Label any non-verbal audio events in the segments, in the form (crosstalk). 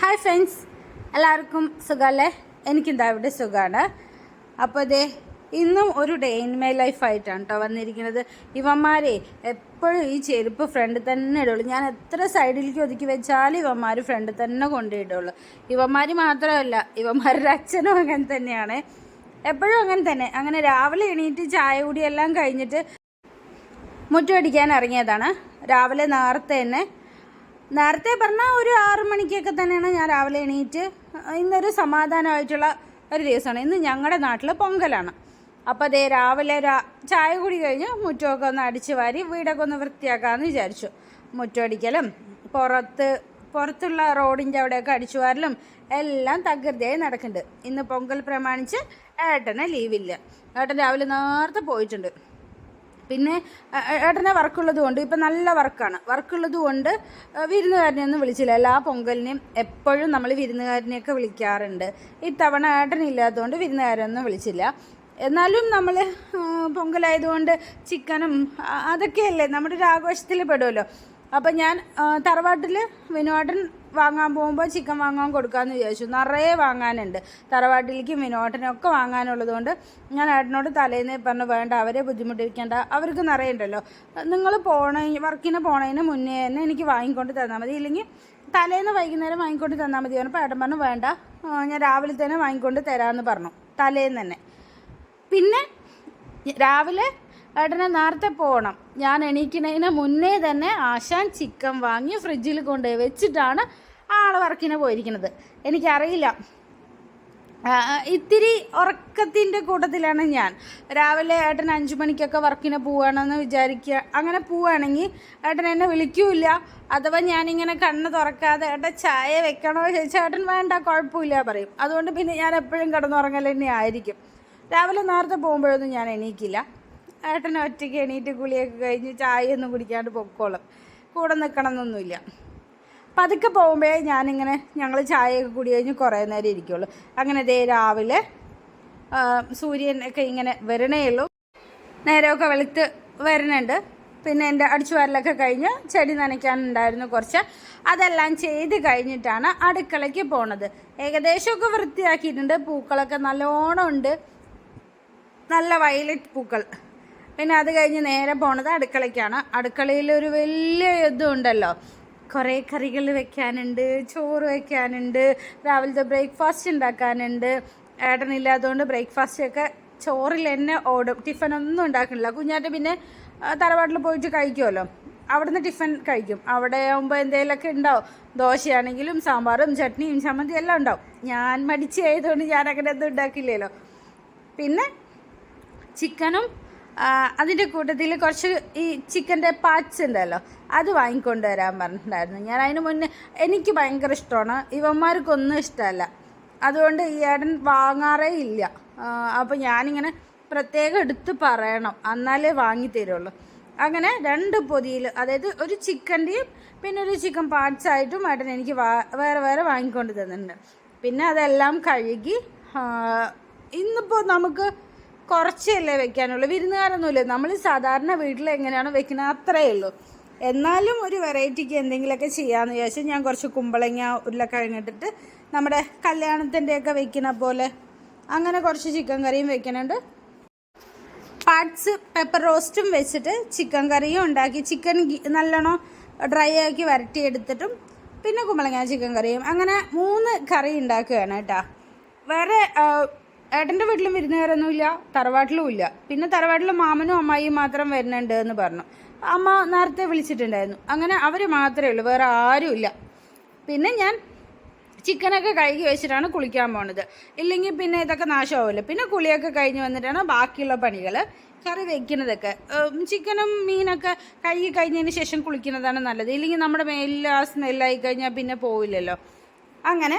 Hi friends എല്ലാവർക്കും സുഖമല്ലേ എനിക്കെന്താ ഇവിടെ സുഖമാണ് അപ്പോൾ അതെ ഇന്നും ഒരു ഡേ ഇൻ മൈ ലൈഫായിട്ടാണ് കേട്ടോ വന്നിരിക്കുന്നത്. ഇവന്മാരെ എപ്പോഴും ഈ ചെരുപ്പ് ഫ്രണ്ട് തന്നെ ഇടുള്ളൂ. ഞാൻ എത്ര സൈഡിലേക്ക് ഒതുക്കി വെച്ചാലും ഇവന്മാർ ഫ്രണ്ട് തന്നെ കൊണ്ടിടുള്ളൂ ഇവന്മാർ മാത്രമല്ല ഇവന്മാരുടെ അച്ഛനും അങ്ങനെ തന്നെയാണ്. എപ്പോഴും അങ്ങനെ തന്നെ. അങ്ങനെ രാവിലെ എണീറ്റ് ചായ കൂടിയെല്ലാം കഴിഞ്ഞിട്ട് മുറ്റമടിക്കാൻ ഇറങ്ങിയതാണ്. രാവിലെ നേരത്തെ തന്നെ നേരത്തെ പറഞ്ഞാൽ ഒരു ആറു മണിക്കൊക്കെ തന്നെയാണ് ഞാൻ രാവിലെ എണീറ്റ് ഇന്നൊരു സമാധാനമായിട്ടുള്ള ഒരു ദിവസമാണ്. ഇന്ന് ഞങ്ങളുടെ നാട്ടിൽ പൊങ്കലാണ്. അപ്പോൾ അതേ രാവിലെ രാ ചായ കുടി കഴിഞ്ഞ് മുറ്റമൊക്കെ ഒന്ന് അടിച്ച് വാരി വീടൊക്കെ ഒന്ന് വൃത്തിയാക്കാമെന്ന് വിചാരിച്ചു. മുറ്റമടിക്കലും പുറത്ത് പുറത്തുള്ള റോഡിന്റെ അവിടെയൊക്കെ അടിച്ചു വാരലും എല്ലാം തകൃതിയായി നടക്കുന്നുണ്ട്. ഇന്ന് പൊങ്കൽ പ്രമാണിച്ച് ഏട്ടനെ ലീവില്ല. ഏട്ടൻ രാവിലെ നേരത്തെ പോയിട്ടുണ്ട്. പിന്നെ ഏട്ടനെ വർക്കുള്ളത് കൊണ്ട് ഇപ്പം നല്ല വർക്കാണ്. വർക്കുള്ളത് കൊണ്ട് വിരുന്നുകാരനെയൊന്നും വിളിച്ചില്ല. എല്ലാ പൊങ്കലിനെയും എപ്പോഴും നമ്മൾ വിരുന്നുകാരനെയൊക്കെ വിളിക്കാറുണ്ട്. ഇത്തവണ ഏട്ടനില്ലാത്തതുകൊണ്ട് വിരുന്നുകാരനൊന്നും വിളിച്ചില്ല. എന്നാലും നമ്മൾ പൊങ്കലായതുകൊണ്ട് ചിക്കനും അതൊക്കെയല്ലേ നമ്മുടെ ഒരു ആഘോഷത്തിൽ പെടുമല്ലോ അപ്പം ഞാൻ തറവാട്ടിൽ വിനോദൻ വാങ്ങാൻ പോകുമ്പോൾ ചിക്കൻ വാങ്ങാൻ കൊടുക്കാമെന്ന് വിചാരിച്ചു. നിറയെ വാങ്ങാനുണ്ട്. തറവാട്ടിലേക്കും വിനോട്ടനൊക്കെ വാങ്ങാനുള്ളത് കൊണ്ട് ഞാൻ ഏട്ടനോട് തലേന്ന് പറഞ്ഞു വേണ്ട അവരെ ബുദ്ധിമുട്ടിരിക്കേണ്ട അവർക്ക് നിറയെ ഉണ്ടല്ലോ. നിങ്ങൾ പോണ വർക്കിന് പോണതിന് മുന്നേ തന്നെ എനിക്ക് വാങ്ങിക്കൊണ്ട് തന്നാൽ മതി. ഇല്ലെങ്കിൽ തലേന്ന് വൈകുന്നേരം വാങ്ങിക്കൊണ്ട് തന്നാൽ മതി പറഞ്ഞപ്പോൾ ഏട്ടൻ പറഞ്ഞു. വേണ്ട ഞാൻ രാവിലെ തന്നെ വാങ്ങിക്കൊണ്ട് തരാമെന്ന് പറഞ്ഞു. തലേന്ന് തന്നെ. പിന്നെ രാവിലെ ഏട്ടനെ നേരത്തെ പോകണം ഞാൻ എണീക്കുന്നതിന് മുന്നേ തന്നെ ആശാൻ ചിക്കൻ വാങ്ങി ഫ്രിഡ്ജിൽ കൊണ്ടുപോയി വെച്ചിട്ടാണ് ആൾ വർക്കിന് പോയിരിക്കുന്നത്. എനിക്കറിയില്ല. ഇത്തിരി ഉറക്കത്തിന്റെ കൂട്ടത്തിലാണ് ഞാൻ. രാവിലെ ഏട്ടൻ അഞ്ചു മണിക്കൊക്കെ വർക്കിന് പോവുകയാണെന്ന് വിചാരിക്കുക. അങ്ങനെ പോവുകയാണെങ്കിൽ ഏട്ടൻ എന്നെ വിളിക്കൂല അഥവാ ഞാനിങ്ങനെ കണ്ണ് തുറക്കാതെ ഏട്ടൻ ചായ വെക്കണോ ചോദിച്ചാൽ ഏട്ടൻ വേണ്ട കുഴപ്പമില്ല പറയും. അതുകൊണ്ട് പിന്നെ ഞാൻ എപ്പോഴും കിടന്നുറങ്ങൽ തന്നെ ആയിരിക്കും രാവിലെ നേരത്തെ പോകുമ്പോഴൊന്നും ഞാൻ എണീക്കില്ല. ഏട്ടൻ ഒറ്റയ്ക്ക് എണീറ്റ് കുളിയൊക്കെ കഴിഞ്ഞ് ചായയൊന്നും കുടിക്കാണ്ട് പൊക്കോളും. കൂടെ നിൽക്കണം എന്നൊന്നുമില്ല പതുക്കെ പോകുമ്പോഴേ ഞാനിങ്ങനെ ഞങ്ങൾ ചായയൊക്കെ കുടി കഴിഞ്ഞ് കുറേ നേരം ഇരിക്കുള്ളൂ. അങ്ങനെ ദേ രാവിലെ സൂര്യൻ ഒക്കെ ഇങ്ങനെ വരണേ ഉള്ളൂ. നേരമൊക്കെ വെളുത്ത് വരുന്നുണ്ട് പിന്നെ എന്റെ അടിച്ചുവാരലൊക്കെ കഴിഞ്ഞ് ചെടി നനയ്ക്കാനുണ്ടായിരുന്നു കുറച്ച്. അതെല്ലാം ചെയ്ത് കഴിഞ്ഞിട്ടാണ് അടുക്കളയ്ക്ക് പോണത്. ഏകദേശമൊക്കെ വൃത്തിയാക്കിയിട്ടുണ്ട്. പൂക്കളൊക്കെ നല്ലോണം ഉണ്ട്. നല്ല വയലറ്റ് പൂക്കൾ. പിന്നെ അത് കഴിഞ്ഞ് നേരെ പോണത് അടുക്കളയ്ക്കാണ്. അടുക്കളയിൽ ഒരു വലിയ യുദ്ധം ഉണ്ടല്ലോ കുറേ കറികൾ വെക്കാനുണ്ട് ചോറ് വെക്കാനുണ്ട് രാവിലത്തെ ബ്രേക്ക്ഫാസ്റ്റ് ഉണ്ടാക്കാനുണ്ട്. ഏട്ടനില്ലാത്തതുകൊണ്ട് ബ്രേക്ക്ഫാസ്റ്റ് ഒക്കെ ചോറിൽ തന്നെ ഓടും. ടിഫൻ ഒന്നും ഉണ്ടാക്കണില്ല. കുഞ്ഞാറ്റ പിന്നെ തറവാട്ടിൽ പോയിട്ട് കഴിക്കുമല്ലോ അവിടുന്ന് ടിഫൻ കഴിക്കും. അവിടെ ആകുമ്പോൾ എന്തെങ്കിലുമൊക്കെ ഉണ്ടാവും. ദോശയാണെങ്കിലും സാമ്പാറും ചട്നിയും ചമ്മന്തി എല്ലാം ഉണ്ടാവും. ഞാൻ മടിച്ച് ആയതുകൊണ്ട് ഞാൻ അങ്ങനെ ഒന്നും ഉണ്ടാക്കില്ലല്ലോ. പിന്നെ ചിക്കനും അതിന്റെ കൂട്ടത്തിൽ കുറച്ച് ഈ ചിക്കന്റെ പാർട്സ് ഉണ്ടല്ലോ അത് വാങ്ങിക്കൊണ്ട് വരാൻ പറഞ്ഞിട്ടുണ്ടായിരുന്നു. ഞാൻ അതിന് മുന്നേ എനിക്ക് ഭയങ്കര ഇഷ്ടമാണ്. ഇവന്മാർക്കൊന്നും ഇഷ്ടമല്ല. അതുകൊണ്ട് ഈ ഏടൻ വാങ്ങാറേ ഇല്ല. അപ്പോൾ ഞാനിങ്ങനെ പ്രത്യേകം എടുത്ത് പറയണം. എന്നാലേ വാങ്ങി തരുള്ളൂ. അങ്ങനെ രണ്ട് പൊതിയിൽ അതായത് ഒരു ചിക്കന്റെയും പിന്നെ ഒരു ചിക്കൻ പാർട്സ് ആയിട്ടും ഏട്ടൻ എനിക്ക് വേറെ വേറെ വാങ്ങിക്കൊണ്ട് തന്നിട്ടുണ്ട്. പിന്നെ അതെല്ലാം കഴുകി ഇന്നിപ്പോൾ നമുക്ക് കുറച്ചല്ലേ വെക്കാനുള്ളൂ. വിരുന്നുകാരൊന്നുമില്ല? നമ്മൾ സാധാരണ വീട്ടിൽ എങ്ങനെയാണോ വെക്കുന്നത് അത്രയേ ഉള്ളൂ. എന്നാലും ഒരു വെറൈറ്റിക്ക് എന്തെങ്കിലുമൊക്കെ ചെയ്യാമെന്ന് വിചാരിച്ചാൽ ഞാൻ കുറച്ച് കുമ്പളങ്ങ ഉരുളക്കിഴങ്ങ് ഇട്ടിട്ട് നമ്മുടെ കല്യാണത്തിന്റെയൊക്കെ വെക്കുന്ന പോലെ അങ്ങനെ കുറച്ച് ചിക്കൻ കറിയും വെക്കുന്നുണ്ട് പാർട്സ് പെപ്പർ റോസ്റ്റും വെച്ചിട്ട് ചിക്കൻ കറിയും ഉണ്ടാക്കി ചിക്കൻ നല്ലോണം ഡ്രൈ ആക്കി വരട്ടിയെടുത്തിട്ടും പിന്നെ കുമ്പളങ്ങ ചിക്കൻ കറിയും. അങ്ങനെ മൂന്ന് കറി ഉണ്ടാക്കുകയാണ് കേട്ടോ. വേറെ ഏട്ടന്റെ വീട്ടിലും വിരുന്നുകാരൊന്നുമില്ല തറവാട്ടിലും ഇല്ല. പിന്നെ തറവാട്ടിൽ മാമനും അമ്മായിയും മാത്രം വരുന്നുണ്ട് എന്ന് പറഞ്ഞു. അമ്മ നേരത്തെ വിളിച്ചിട്ടുണ്ടായിരുന്നു. അങ്ങനെ അവർ മാത്രമേ ഉള്ളൂ വേറെ ആരും ഇല്ല. പിന്നെ ഞാൻ ചിക്കനൊക്കെ കഴുകി വെച്ചിട്ടാണ് കുളിക്കാൻ പോണത്. ഇല്ലെങ്കിൽ പിന്നെ ഇതൊക്കെ നാശമാവുമല്ലോ. പിന്നെ കുളിയൊക്കെ കഴിഞ്ഞ് വന്നിട്ടാണ് ബാക്കിയുള്ള പണികൾ കറി വെക്കുന്നതൊക്കെ. ചിക്കനും മീനൊക്കെ കഴുകി കഴിഞ്ഞതിന് ശേഷം കുളിക്കുന്നതാണ് നല്ലത്. ഇല്ലെങ്കിൽ നമ്മുടെ മേലിൽ ആ സ്മെല്ലായി കഴിഞ്ഞാൽ പിന്നെ പോവില്ലല്ലോ. അങ്ങനെ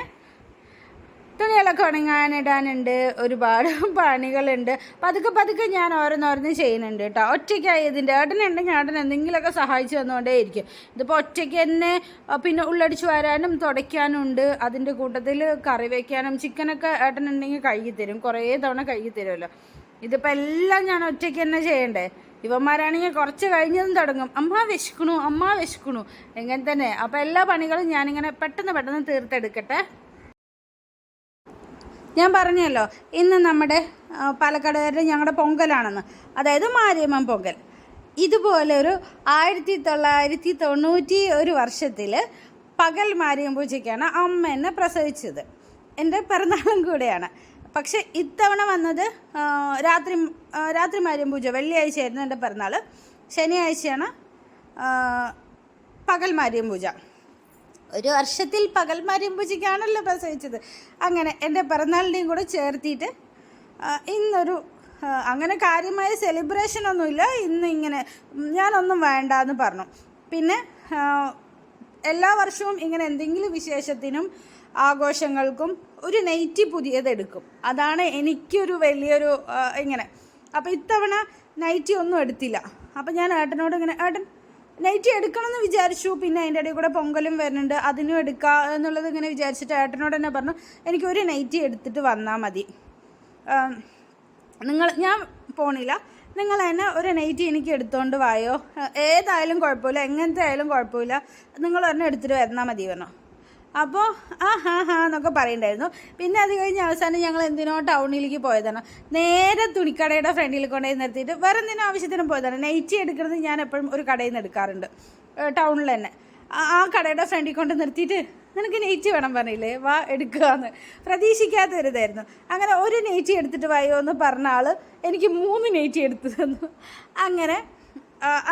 തുണികളൊക്കെ ഉണങ്ങാനിടാനുണ്ട് ഒരുപാട് (laughs) പണികളുണ്ട്. പതുക്കെ പതുക്കെ ഞാൻ ഓരോന്നോരോന്ന് ചെയ്യുന്നുണ്ട് കേട്ടോ. ഒറ്റയ്ക്കായി ഇതിന്റെ ഏട്ടനുണ്ടെങ്കിൽ ഏട്ടൻ എന്തെങ്കിലുമൊക്കെ സഹായിച്ചു തന്നുകൊണ്ടേയിരിക്കും. ഇതിപ്പോൾ ഒറ്റയ്ക്ക് തന്നെ പിന്നെ ഉള്ളടിച്ച് വരാനും തുടയ്ക്കാനും ഉണ്ട് അതിന്റെ കൂട്ടത്തിൽ കറി വയ്ക്കാനും ചിക്കനൊക്കെ ഏട്ടനുണ്ടെങ്കിൽ കഴുകി തരും. കുറേ തവണ കഴുകി തരുമല്ലോ. ഇതിപ്പോൾ എല്ലാം ഞാൻ ഒറ്റയ്ക്ക് തന്നെ ചെയ്യണ്ടേ? ഇവന്മാരാണെങ്കിൽ കുറച്ച് കഴിഞ്ഞതും തുടങ്ങും. അമ്മ വിശക്കണു അമ്മ വിശക്കണു. എങ്ങനെ തന്നെ. അപ്പോൾ എല്ലാ പണികളും ഞാനിങ്ങനെ പെട്ടെന്ന് പെട്ടെന്ന് തീർത്തെടുക്കട്ടെ. ഞാൻ പറഞ്ഞല്ലോ ഇന്ന് നമ്മുടെ പാലക്കാടുകാരുടെ ഞങ്ങളുടെ പൊങ്കലാണെന്ന്. അതായത് മാരിയമ്മൻ പൊങ്കൽ. ഇതുപോലെ ഒരു ആയിരത്തി തൊള്ളായിരത്തി തൊണ്ണൂറ്റി ഒരു വർഷത്തിൽ പകൽ മാരിയം പൂജയ്ക്കാണ് അമ്മ എന്നെ പ്രസവിച്ചത്. എന്റെ പിറന്നാളും കൂടെയാണ്. പക്ഷെ ഇത്തവണ വന്നത് രാത്രി രാത്രി മാരിയം പൂജ വെള്ളിയാഴ്ചയായിരുന്നു എന്റെ പിറന്നാൾ ശനിയാഴ്ചയാണ് പകൽ മാരിയം പൂജ. ഒരു വർഷത്തിൽ പകൽ മാരിയം പൂജയ്ക്കാണല്ലോ പ്രസവിച്ചത്. അങ്ങനെ എന്റെ പിറന്നാളിന്റെയും കൂടെ ചേർത്തിയിട്ട് ഇന്നൊരു അങ്ങനെ കാര്യമായ സെലിബ്രേഷൻ ഒന്നുമില്ല. ഇന്ന് ഇങ്ങനെ ഞാനൊന്നും വേണ്ട എന്ന് പറഞ്ഞു. പിന്നെ എല്ലാ വർഷവും ഇങ്ങനെ എന്തെങ്കിലും വിശേഷത്തിനും ആഘോഷങ്ങൾക്കും ഒരു നൈറ്റി പുതിയതെടുക്കും അതാണ് എനിക്കൊരു വലിയൊരു ഇങ്ങനെ. അപ്പോൾ ഇത്തവണ നൈറ്റി ഒന്നും എടുത്തില്ല. അപ്പോൾ ഞാൻ ഏട്ടനോട് ഇങ്ങനെ ഏട്ടൻ നൈറ്റി എടുക്കണമെന്ന് വിചാരിച്ചു. പിന്നെ അതിന്റെ ഇടയിൽ കൂടെ പൊങ്കലും വരുന്നുണ്ട്. അതിനും എടുക്കുക എന്നുള്ളത് ഇങ്ങനെ വിചാരിച്ചിട്ട് ഏട്ടനോട് തന്നെ പറഞ്ഞു എനിക്ക് ഒരു നൈറ്റി എടുത്തിട്ട് വന്നാൽ മതി. നിങ്ങൾ ഞാൻ പോണില്ല. നിങ്ങൾ തന്നെ ഒരു നൈറ്റി എനിക്ക് എടുത്തുകൊണ്ട് വായോ? ഏതായാലും കുഴപ്പമില്ല. എങ്ങനത്തെ ആയാലും കുഴപ്പമില്ല. നിങ്ങൾ തന്നെ എടുത്തിട്ട് വന്നാൽ മതി പറഞ്ഞു. അപ്പോൾ ആ ഹാ ഹാ എന്നൊക്കെ പറയണ്ടായിരുന്നു. പിന്നെ അത് കഴിഞ്ഞ് അവസാനം ഞങ്ങൾ എന്തിനോ ടൗണിലേക്ക് പോയതാണ്. നേരെ തുണിക്കടയുടെ ഫ്രണ്ടിൽ കൊണ്ടുപോയി നിർത്തിയിട്ട് വേറെ എന്തിനും ആവശ്യത്തിനും പോയതാണ്. നൈറ്റി എടുക്കുന്നത് ഞാൻ എപ്പോഴും ഒരു കടയിൽ നിന്ന് എടുക്കാറുണ്ട് ടൗണിൽ തന്നെ. ആ കടയുടെ ഫ്രണ്ടിൽ കൊണ്ട് നിർത്തിയിട്ട് നിനക്ക് നെയ്റ്റ് വേണം പറഞ്ഞില്ലേ? വാ എടുക്കുകയെന്ന് പ്രതീക്ഷിക്കാത്ത ഒരു അങ്ങനെ ഒരു നെയ്റ്റി എടുത്തിട്ട് വായോ എന്ന് പറഞ്ഞ ആൾ എനിക്ക് മൂന്ന് നെയ്റ്റി എടുത്തു തന്നു. അങ്ങനെ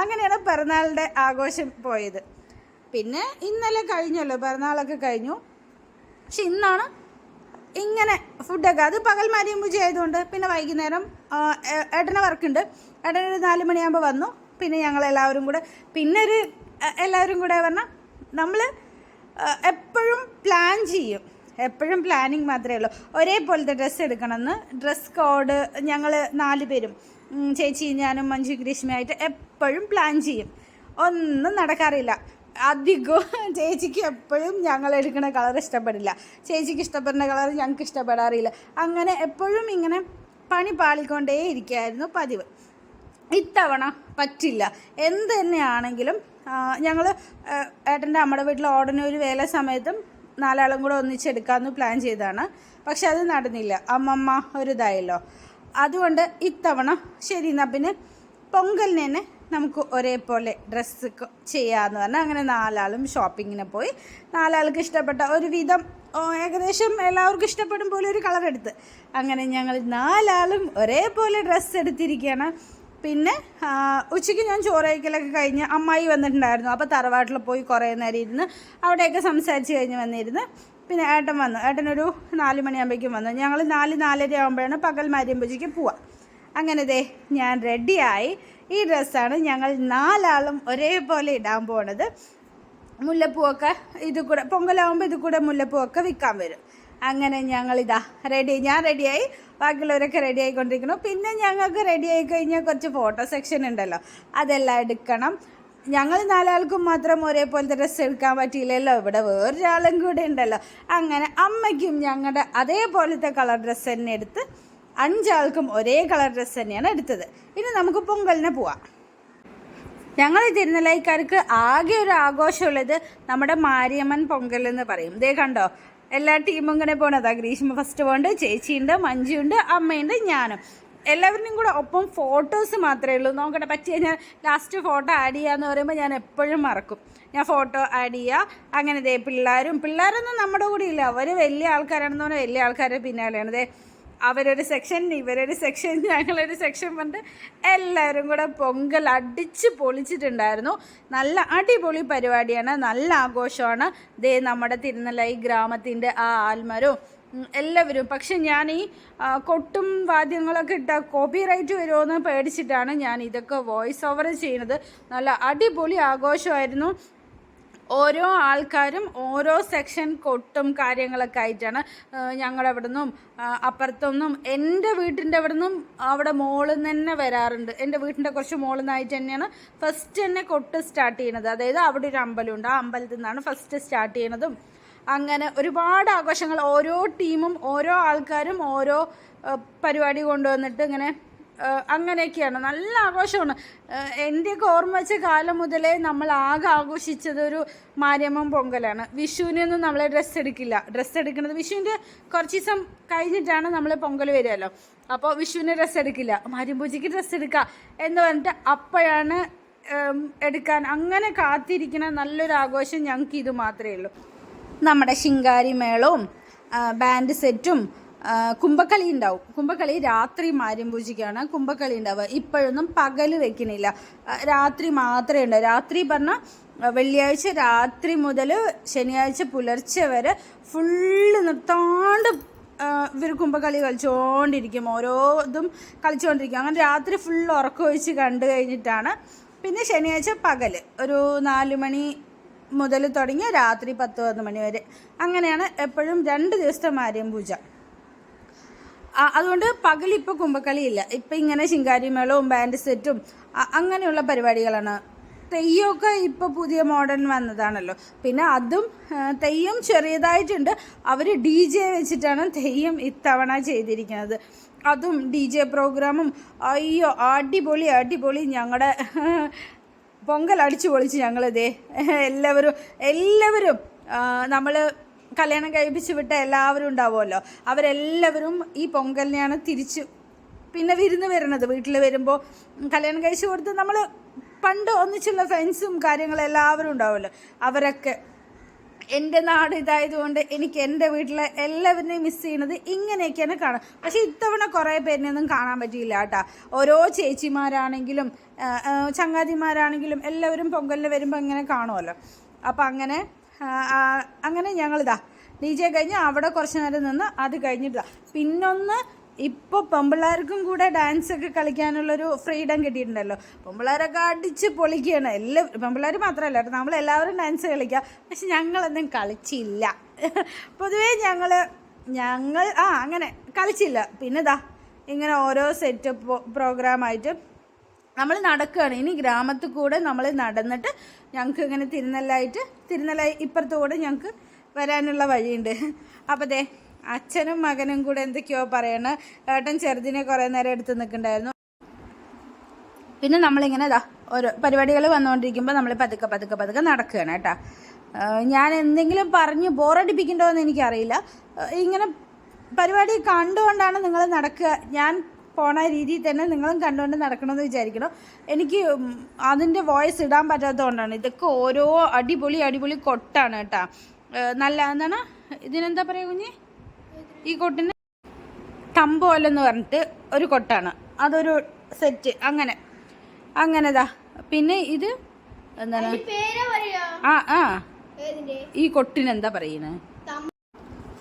അങ്ങനെയാണ് പിറന്നാളുടെ ആഘോഷം പോയത്. പിന്നെ ഇന്നലെ കഴിഞ്ഞല്ലോ പിറന്നാളൊക്കെ കഴിഞ്ഞു. പക്ഷെ ഇന്നാണ് ഇങ്ങനെ ഫുഡൊക്കെ അത് പകൽ മാരിയും പൂജ ആയതുകൊണ്ട് പിന്നെ വൈകുന്നേരം ഏട്ടന് വർക്കുണ്ട്. ഏട്ടൻ ഒരു നാല് മണിയാകുമ്പോൾ വന്നു. പിന്നെ ഞങ്ങൾ എല്ലാവരും കൂടെ പിന്നെ ഒരു എല്ലാവരും കൂടെ പറഞ്ഞാൽ നമ്മൾ എപ്പോഴും പ്ലാൻ ചെയ്യും. എപ്പോഴും പ്ലാനിങ് മാത്രമേ ഉള്ളൂ. ഒരേപോലത്തെ ഡ്രസ്സ് എടുക്കണമെന്ന്. ഡ്രസ് കോഡ് ഞങ്ങൾ നാല് പേരും ചേച്ചി ഞാനും മഞ്ജു ഗ്രീഷ്മയായിട്ട് എപ്പോഴും പ്ലാൻ ചെയ്യും. ഒന്നും നടക്കാറില്ല. അധികവും (laughs) ചേച്ചിക്ക് എപ്പോഴും ഞങ്ങൾ എടുക്കുന്ന കളർ ഇഷ്ടപ്പെടില്ല. ചേച്ചിക്ക് ഇഷ്ടപ്പെടുന്ന കളർ ഞങ്ങൾക്ക് ഇഷ്ടപ്പെടാറില്ല. അങ്ങനെ എപ്പോഴും ഇങ്ങനെ പണി പാളിക്കൊണ്ടേ ഇരിക്കുകയായിരുന്നു പതിവ്. ഇത്തവണ പറ്റില്ല. എന്ത് തന്നെയാണെങ്കിലും ഞങ്ങൾ ഏട്ടന്റെ അമ്മയുടെ വീട്ടിൽ ഓടന ഒരു വേല സമയത്തും നാലാളും കൂടെ ഒന്നിച്ചെടുക്കാമെന്ന് പ്ലാൻ ചെയ്തതാണ്. പക്ഷെ അത് നടന്നില്ല. അമ്മമ്മ ഒരു ഇതായല്ലോ. അതുകൊണ്ട് ഇത്തവണ ശരി എന്നാൽ പിന്നെ പൊങ്കലിന് തന്നെ നമുക്ക് ഒരേപോലെ ഡ്രസ്സ് ചെയ്യാമെന്ന് പറഞ്ഞാൽ അങ്ങനെ നാലാളും ഷോപ്പിങ്ങിന് പോയി. നാലാൾക്ക് ഇഷ്ടപ്പെട്ട ഒരു വിധം ഏകദേശം എല്ലാവർക്കും ഇഷ്ടപ്പെടും പോലെ ഒരു കളർ എടുത്ത്. അങ്ങനെ ഞങ്ങൾ നാലാളും ഒരേപോലെ ഡ്രസ്സ് എടുത്തിരിക്കുകയാണ് പിന്നെ ഉച്ചയ്ക്ക് ഞാൻ ചോറ് കഴിക്കലൊക്കെ കഴിഞ്ഞ് അമ്മായി വന്നിട്ടുണ്ടായിരുന്നു. അപ്പോൾ തറവാട്ടിൽ പോയി കുറേ നേരം ഇരുന്ന് അവിടെയൊക്കെ സംസാരിച്ച് കഴിഞ്ഞ് വന്നിരുന്ന്. പിന്നെ ഏട്ടൻ വന്നു. ഏട്ടനൊരു നാല് മണിയാകുമ്പോഴേക്കും വന്നു. ഞങ്ങൾ നാല് നാലര ആകുമ്പോഴാണ് പകൽ മാരിയമ്പൂജയ്ക്ക് പോവാം. അങ്ങനെ ദേ ഞാൻ റെഡിയായി ഈ ഡ്രസ്സാണ് ഞങ്ങൾ നാലാളും ഒരേപോലെ ഇടാൻ പോണത്. മുല്ലപ്പൂവൊക്കെ ഇത് കൂടെ പൊങ്കലാവുമ്പോൾ ഇത് കൂടെ മുല്ലപ്പൂവൊക്കെ വിൽക്കാൻ വരും. അങ്ങനെ ഞങ്ങളിതാ റെഡി ഞാൻ റെഡിയായി ബാക്കിയുള്ളവരൊക്കെ റെഡി ആയിക്കൊണ്ടിരിക്കുന്നു. പിന്നെ ഞങ്ങൾക്ക് റെഡി ആയി കഴിഞ്ഞാൽ കുറച്ച് ഫോട്ടോ സെക്ഷൻ ഉണ്ടല്ലോ അതെല്ലാം എടുക്കണം. ഞങ്ങൾ നാലാൾക്കും മാത്രം ഒരേപോലത്തെ ഡ്രസ്സ് എടുക്കാൻ പറ്റിയില്ലല്ലോ. ഇവിടെ വേറൊരാളും കൂടെ ഉണ്ടല്ലോ. അങ്ങനെ അമ്മയ്ക്കും ഞങ്ങളുടെ അതേപോലത്തെ കളർ ഡ്രസ്സ് തന്നെ എടുത്ത് അഞ്ചാൾക്കും ഒരേ കളർ ഡ്രസ്സ് തന്നെയാണ് എടുത്തത്. ഇനി നമുക്ക് പൊങ്കലിന് പോവാം. ഞങ്ങൾ തിരുനെല്ലൈക്കാർക്ക് ആകെ ഒരു ആഘോഷമുള്ളത് നമ്മുടെ മാരിയമ്മൻ പൊങ്കൽ എന്ന് പറയും. ദേ കണ്ടോ? എല്ലാ ടീമും ഇങ്ങനെ പോണതാ. ഗ്രീഷ്മ ഫസ്റ്റ് പോകണ്ട് ചേച്ചിയുണ്ട് മഞ്ജുണ്ട് അമ്മയുണ്ട് ഞാനും. എല്ലാവരുടെയും കൂടെ ഒപ്പം ഫോട്ടോസ് മാത്രമേ ഉള്ളൂ. നോക്കട്ടെ പറ്റിയ ഞാൻ ലാസ്റ്റ് ഫോട്ടോ ആഡ് ചെയ്യാന്ന് പറയുമ്പോൾ ഞാൻ എപ്പോഴും മറക്കും. ഞാൻ ഫോട്ടോ ആഡ് ചെയ്യുക അങ്ങനെ ദേ പിള്ളേരും പിള്ളേരൊന്നും നമ്മുടെ കൂടെ ഇല്ല. അവർ വലിയ ആൾക്കാരാണെന്ന് പറഞ്ഞാൽ വലിയ ആൾക്കാരുടെ പിന്നാലെയാണ്. ദേ അവരൊരു സെക്ഷൻ ഇവരൊരു സെക്ഷൻ ഞങ്ങളൊരു സെക്ഷൻ പറഞ്ഞിട്ട് എല്ലാവരും കൂടെ പൊങ്കൽ അടിച്ച് പൊളിച്ചിട്ടുണ്ടായിരുന്നു. നല്ല അടിപൊളി പരിപാടിയാണ് നല്ല ആഘോഷമാണ്. ദേ നമ്മുടെ തിരുനെല്ലൈ ഗ്രാമത്തിന്റെ ആ ആൽമരവും എല്ലാവരും. പക്ഷെ ഞാൻ ഈ കൊട്ടും വാദ്യങ്ങളൊക്കെ ഇട്ട കോപ്പി റൈറ്റ് പേടിച്ചിട്ടാണ് ഞാൻ ഇതൊക്കെ വോയിസ് ഓവർ ചെയ്യുന്നത്. നല്ല അടിപൊളി ആഘോഷമായിരുന്നു. ഓരോ ആൾക്കാരും ഓരോ സെക്ഷൻ കൊട്ടും കാര്യങ്ങളൊക്കെ ആയിട്ടാണ് ഞങ്ങളുടെ അവിടെ നിന്നും അപ്പുറത്തുനിന്നും എന്റെ വീട്ടിന്റെ അവിടെ നിന്നും അവിടെ മോളിൽ നിന്ന് തന്നെ വരാറുണ്ട്. എന്റെ വീട്ടിന്റെ കുറച്ച് മോളിൽ നിന്നായിട്ട് തന്നെയാണ് ഫസ്റ്റ് തന്നെ കൊട്ട് സ്റ്റാർട്ട് ചെയ്യണത് അതായത് അവിടെ ഒരു അമ്പലമുണ്ട്. ആ അമ്പലത്തിൽ നിന്നാണ് ഫസ്റ്റ് സ്റ്റാർട്ട് ചെയ്യണതും അങ്ങനെ ഒരുപാട് ആഘോഷങ്ങൾ ഓരോ ടീമും ഓരോ ആൾക്കാരും ഓരോ പരിപാടി കൊണ്ടുവന്നിട്ട് ഇങ്ങനെ അങ്ങനെയൊക്കെയാണ്. നല്ല ആഘോഷമാണ്. എന്റെയൊക്കെ ഓർമ്മ വെച്ച കാലം മുതലേ നമ്മൾ ആകെ ആഘോഷിച്ചത് ഒരു മാര്യമ്മൻ പൊങ്കലാണ്. വിഷുവിനൊന്നും നമ്മളെ ഡ്രസ്സ് എടുക്കില്ല. ഡ്രസ്സ് എടുക്കുന്നത് വിഷുവിന്റെ കുറച്ച് ദിവസം കഴിഞ്ഞിട്ടാണ് നമ്മൾ പൊങ്കൽ വരുമല്ലോ അപ്പോൾ വിഷുവിന് ഡ്രസ്സ് എടുക്കില്ല. മാര്യമ്പൂജയ്ക്ക് ഡ്രസ്സ് എടുക്കുക എന്ന് പറഞ്ഞിട്ട് അപ്പോഴാണ് എടുക്കാൻ അങ്ങനെ കാത്തിരിക്കുന്ന നല്ലൊരു ആഘോഷം ഞങ്ങൾക്ക് ഇത് മാത്രമേ ഉള്ളൂ. നമ്മുടെ ശിങ്കാരി മേളവും ബാൻഡ് സെറ്റും കുമ്പക്കളി ഉണ്ടാവും. കുമ്പക്കളി രാത്രി മാര്യം പൂജയ്ക്കാണ് കുമ്പക്കളി ഉണ്ടാവുക. ഇപ്പോഴൊന്നും പകൽ വെക്കണില്ല. രാത്രി മാത്രമേ ഉണ്ടാവും രാത്രി പറഞ്ഞാൽ വെള്ളിയാഴ്ച രാത്രി മുതൽ ശനിയാഴ്ച പുലർച്ചെ വരെ ഫുള്ള് നിർത്താണ്ട് ഇവർ കുമ്പക്കളി കളിച്ചുകൊണ്ടിരിക്കും ഓരോ ഇതും കളിച്ചുകൊണ്ടിരിക്കും അങ്ങനെ രാത്രി ഫുൾ ഉറക്കം ഒഴിച്ച് കണ്ടു കഴിഞ്ഞിട്ടാണ് പിന്നെ ശനിയാഴ്ച പകൽ ഒരു നാല് മണി മുതൽ തുടങ്ങി രാത്രി പത്ത് പതിനൊന്ന് മണി വരെ. അങ്ങനെയാണ് എപ്പോഴും രണ്ട് ദിവസത്തെ മാര്യം പൂജ. അതുകൊണ്ട് പകലിപ്പോൾ കുമ്പക്കളിയില്ല ഇപ്പം ഇങ്ങനെ ശിങ്കാരിമേളവും ബാൻഡ് സെറ്റും അങ്ങനെയുള്ള പരിപാടികളാണ്. തെയ്യമൊക്കെ ഇപ്പോൾ പുതിയ മോഡേൺ വന്നതാണല്ലോ. പിന്നെ അതും തെയ്യം ചെറിയതായിട്ടുണ്ട്. അവർ ഡി ജെ വെച്ചിട്ടാണ് തെയ്യം ഇത്തവണ ചെയ്തിരിക്കുന്നത്. അതും ഡി ജെ പ്രോഗ്രാമും അയ്യോ അടിപൊളി അടിപൊളി ഞങ്ങളുടെ പൊങ്കൽ അടിച്ചു പൊളിച്ച് ഞങ്ങളിതേ എല്ലാവരും എല്ലാവരും നമ്മൾ കല്യാണം കഴിപ്പിച്ച് വിട്ട എല്ലാവരും ഉണ്ടാവുമല്ലോ. അവരെല്ലാവരും ഈ പൊങ്കലിനെയാണ് തിരിച്ച് പിന്നെ വിരുന്ന് വരുന്നത്. വീട്ടിൽ വരുമ്പോൾ കല്യാണം കഴിച്ച് കൊടുത്ത് നമ്മൾ പണ്ട് ഒന്നിച്ചുള്ള ഫ്രണ്ട്സും കാര്യങ്ങളും എല്ലാവരും ഉണ്ടാവുമല്ലോ. അവരൊക്കെ എന്റെ നാട് ഇതായതുകൊണ്ട് എനിക്ക് എന്റെ വീട്ടിലെ എല്ലാവരെയും മിസ് ചെയ്യുന്നത് ഇങ്ങനെയൊക്കെയാണ് കാണാം. പക്ഷേ ഇത്തവണ കുറേ പേരിനെയൊന്നും കാണാൻ പറ്റിയില്ല കേട്ടോ. ഓരോ ചേച്ചിമാരാണെങ്കിലും ചങ്ങാതിമാരാണെങ്കിലും എല്ലാവരും പൊങ്കലിന് വരുമ്പോൾ ഇങ്ങനെ കാണുമല്ലോ. അപ്പം അങ്ങനെ അങ്ങനെ ഞങ്ങളിതാ. ഡി ജെ കഴിഞ്ഞ് അവിടെ കുറച്ച് നേരം നിന്ന് അത് കഴിഞ്ഞിട്ടാ പിന്നൊന്ന് ഇപ്പോൾ പെമ്പിള്ളേർക്കും കൂടെ ഡാൻസ് ഒക്കെ കളിക്കാനുള്ളൊരു ഫ്രീഡം കിട്ടിയിട്ടുണ്ടല്ലോ. പെമ്പിള്ളേരൊക്കെ അടിച്ച് പൊളിക്കുകയാണ്. എല്ലാ പെമ്പിള്ളേർ മാത്രമല്ല കേട്ടോ. നമ്മളെല്ലാവരും ഡാൻസ് കളിക്കാം. പക്ഷെ ഞങ്ങളൊന്നും കളിച്ചില്ല. പൊതുവേ ഞങ്ങൾ ഞങ്ങൾ ആ അങ്ങനെ കളിച്ചില്ല. പിന്നെ ഇതാ ഇങ്ങനെ ഓരോ സെറ്റ് പ്രോഗ്രാമായിട്ട് നമ്മൾ നടക്കുകയാണ്. ഇനി ഗ്രാമത്തിൽ കൂടെ നമ്മൾ നടന്നിട്ട് ഞങ്ങൾക്ക് ഇങ്ങനെ തിരുനെല്ലായിട്ട് തിരുനെല്ലായി ഇപ്പുറത്ത് കൂടെ ഞങ്ങൾക്ക് വരാനുള്ള വഴിയുണ്ട്. അപ്പോൾ ദേ അച്ഛനും മകനും കൂടെ എന്തൊക്കെയോ പറയണ. ഏട്ടൻ ചെറുതിനെ കുറേ നേരം എടുത്ത് നിൽക്കണ്ടായിരുന്നു. പിന്നെ നമ്മളിങ്ങനെ ഇതാ ഓരോ പരിപാടികൾ വന്നുകൊണ്ടിരിക്കുമ്പോൾ നമ്മൾ പതുക്കെ പതുക്കെ പതുക്കെ നടക്കുകയാണ് കേട്ടോ. ഞാൻ എന്തെങ്കിലും പറഞ്ഞ് ബോറടിപ്പിക്കണ്ടോ എന്ന് എനിക്കറിയില്ല ഇങ്ങനെ പരിപാടി കണ്ടുകൊണ്ടാണ് നിങ്ങൾ നടക്കുക. ഞാൻ പോണ രീതിയിൽ തന്നെ നിങ്ങളും കണ്ടുകൊണ്ട് നടക്കണമെന്ന് വിചാരിക്കണം എനിക്ക് അതിന്റെ വോയിസ് ഇടാൻ പറ്റാത്തതുകൊണ്ടാണ്. ഇതൊക്കെ ഓരോ അടിപൊളി അടിപൊളി കൊട്ടാണ് കേട്ടോ. നല്ല എന്താണ്? ഇതിനെന്താ പറയുക കുഞ്ഞ്? ഈ കൊട്ടിന് തമ്പോലെന്ന് പറഞ്ഞിട്ട് ഒരു കൊട്ടാണ്. അതൊരു സെറ്റ്. അങ്ങനെ. അങ്ങനെതാ. പിന്നെ ഇത് എന്താണ്? ആ ആ. ഈ കൊട്ടിന് എന്താ പറയുന്നത്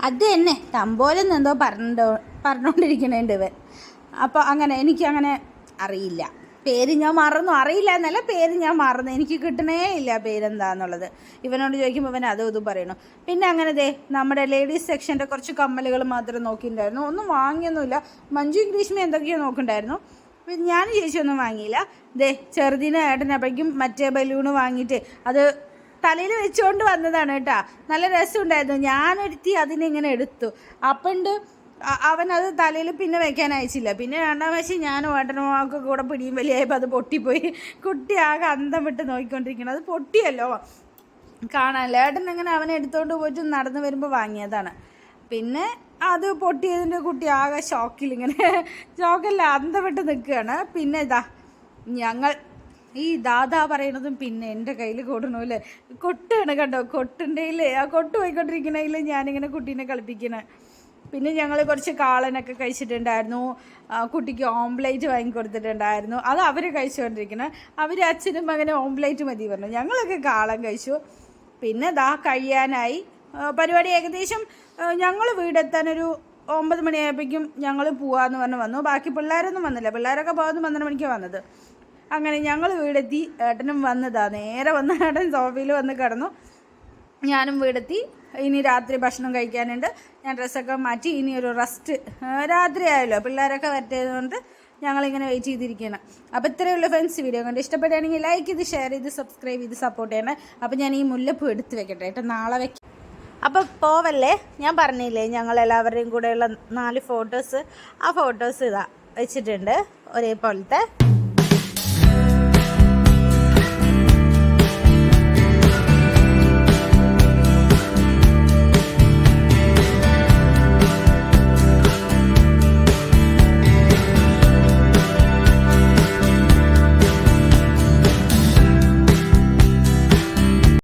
അത് തന്നെ. തമ്പോലെന്ന് എന്തോ പറഞ്ഞോ പറഞ്ഞുകൊണ്ടിരിക്കണേണ്ട് ഇവൻ. അപ്പോൾ അങ്ങനെ എനിക്കങ്ങനെ അറിയില്ല. പേര് ഞാൻ മറന്നു. അറിയില്ല എന്നല്ല പേര് ഞാൻ മറന്നു. എനിക്ക് കിട്ടണേ ഇല്ല പേരെന്താന്നുള്ളത്. ഇവനോട് ചോദിക്കുമ്പോൾ ഇവൻ അതും ഇതും പറയണു. പിന്നെ അങ്ങനെ ദേ നമ്മുടെ ലേഡീസ് സെക്ഷന്റെ കുറച്ച് കമ്മലുകൾ മാത്രം നോക്കിയിട്ടുണ്ടായിരുന്നു. ഒന്നും വാങ്ങിയൊന്നുമില്ല. മഞ്ജു ഗ്രീഷ്മ എന്തൊക്കെയോ നോക്കണ്ടായിരുന്നു പിന്നെ ഞാൻ ചേച്ചിയൊന്നും വാങ്ങിയില്ല. ദേ ചെറുതിന് ഏട്ടനപ്പോഴേക്കും മറ്റേ ബലൂണ് വാങ്ങിയിട്ട് അത് തലയിൽ വെച്ചുകൊണ്ട് വന്നതാണ് കേട്ടോ. നല്ല രസമുണ്ടായിരുന്നു. ഞാനൊരുത്തി അതിനിങ്ങനെ എടുത്തു. അപ്പണ്ട് അ- അവൻ അത് തലയിൽ പിന്നെ വെക്കാൻ അയച്ചില്ല. പിന്നെ രണ്ടാം വശം ഞാനും ഏട്ടനുമൊക്കെ കൂടെ പിടിയും വലിയായപ്പോൾ അത് പൊട്ടിപ്പോയി. കുട്ടി ആകെ അന്തം വിട്ട് നോക്കിക്കൊണ്ടിരിക്കണം. അത് പൊട്ടിയല്ലോ. കാണാനല്ല. ഏട്ടൻ ഇങ്ങനെ അവനെ എടുത്തുകൊണ്ട് പോയിട്ട് നടന്നു വരുമ്പോൾ വാങ്ങിയതാണ്. പിന്നെ അത് പൊട്ടിയതിന്റെ കുട്ടി ആകെ ഷോക്കിൽ ഇങ്ങനെ ഷോക്കല്ല അന്തം വിട്ട് നിൽക്കുകയാണ്. പിന്നെ ഇതാ ഞങ്ങൾ ഈ ദാദാ പറയണതും പിന്നെ എന്റെ കയ്യിൽ കൊടുണല്ലേ കൊട്ടാണ് കണ്ടോ? കൊട്ടുണ്ടെങ്കിൽ ആ കൊട്ട് പോയിക്കൊണ്ടിരിക്കണമെങ്കിൽ ഞാനിങ്ങനെ കുട്ടീനെ കളിപ്പിക്കണേ. പിന്നെ ഞങ്ങൾ കുറച്ച് കാളനൊക്കെ കഴിച്ചിട്ടുണ്ടായിരുന്നു. കുട്ടിക്ക് ഓംപ്ലേറ്റ് വാങ്ങിക്കൊടുത്തിട്ടുണ്ടായിരുന്നു അത് അവർ കഴിച്ചുകൊണ്ടിരിക്കുന്നത് അവർ അച്ഛനും മകനും ഓംപ്ലേറ്റ് മതി പറഞ്ഞു. ഞങ്ങളൊക്കെ കാളൻ കഴിച്ചു. പിന്നെ ദാ കഴിയാനായി. പരിപാടി ഏകദേശം ഞങ്ങൾ വീടെത്താനൊരു ഒമ്പത് മണിയായപ്പോഴേക്കും ഞങ്ങൾ പോവാന്ന് പറഞ്ഞ് വന്നു. ബാക്കി പിള്ളേരൊന്നും വന്നില്ല. പിള്ളേരൊക്കെ പോകുന്നത് പന്ത്രണ്ട് മണിക്കാണ് വന്നത്. അങ്ങനെ ഞങ്ങൾ വീടെത്തി. ഏട്ടനും വന്നതാ. നേരെ വന്ന ഏട്ടൻ സോഫയിൽ വന്ന് കിടന്നു. ഞാനും വീടെത്തി. ഇനി രാത്രി ഭക്ഷണം കഴിക്കാനുണ്ട്. ഞാൻ ഡ്രസ്സൊക്കെ മാറ്റി ഇനി ഒരു റെസ്റ്റ് രാത്രി ആയല്ലോ. പിള്ളേരൊക്കെ വരട്ടേതുകൊണ്ട് ഞങ്ങളിങ്ങനെ വെയിറ്റ് ചെയ്തിരിക്കുകയാണ്. അപ്പോൾ ഇത്രയുള്ള ഫ്രണ്ട്സ് വീഡിയോ കണ്ട് ഇഷ്ടപ്പെടുകയാണെങ്കിൽ ലൈക്ക് ചെയ്ത് ഷെയർ ചെയ്ത് സബ്സ്ക്രൈബ് ചെയ്ത് സപ്പോർട്ട് ചെയ്യണം. അപ്പോൾ ഞാൻ ഈ മുല്ലപ്പൂ എടുത്ത് വെക്കട്ടെ. കേട്ടോ നാളെ വെക്കാം അപ്പോൾ പോവല്ലേ? ഞാൻ പറഞ്ഞില്ലേ ഞങ്ങൾ എല്ലാവരുടെയും കൂടെയുള്ള നാല് ഫോട്ടോസ് ആ ഫോട്ടോസ് ഇതാ വെച്ചിട്ടുണ്ട്. ഒരേപോലത്തെ